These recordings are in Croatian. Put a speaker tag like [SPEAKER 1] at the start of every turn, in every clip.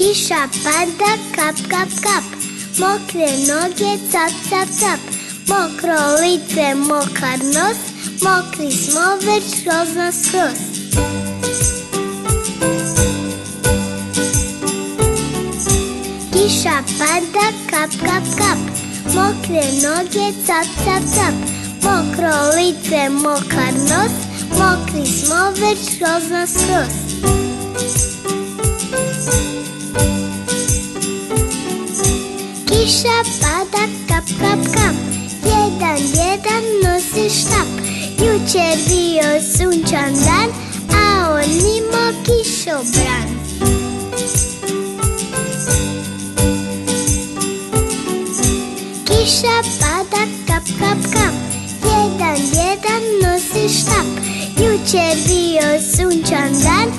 [SPEAKER 1] Kiša pada, kap, kap, kap. Mokre noge, cap, cap, cap. Mokro lice, mokar nos. Mokri smo već skroz na skroz. Kiša pada, kap, kap, kap. Mokre noge, cap, cap, cap. Mokro lice, mokar nos. Mokri smo već skroz na skroz. Kiša pada, kap, kap, kap. Jedan, jedan nosi štap. Jučer bio sunčan dan, a on imao kišobran. Kiša pada, kap, kap, kap. Jedan, jedan nosi štap. Jučer bio sunčan dan,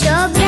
[SPEAKER 1] show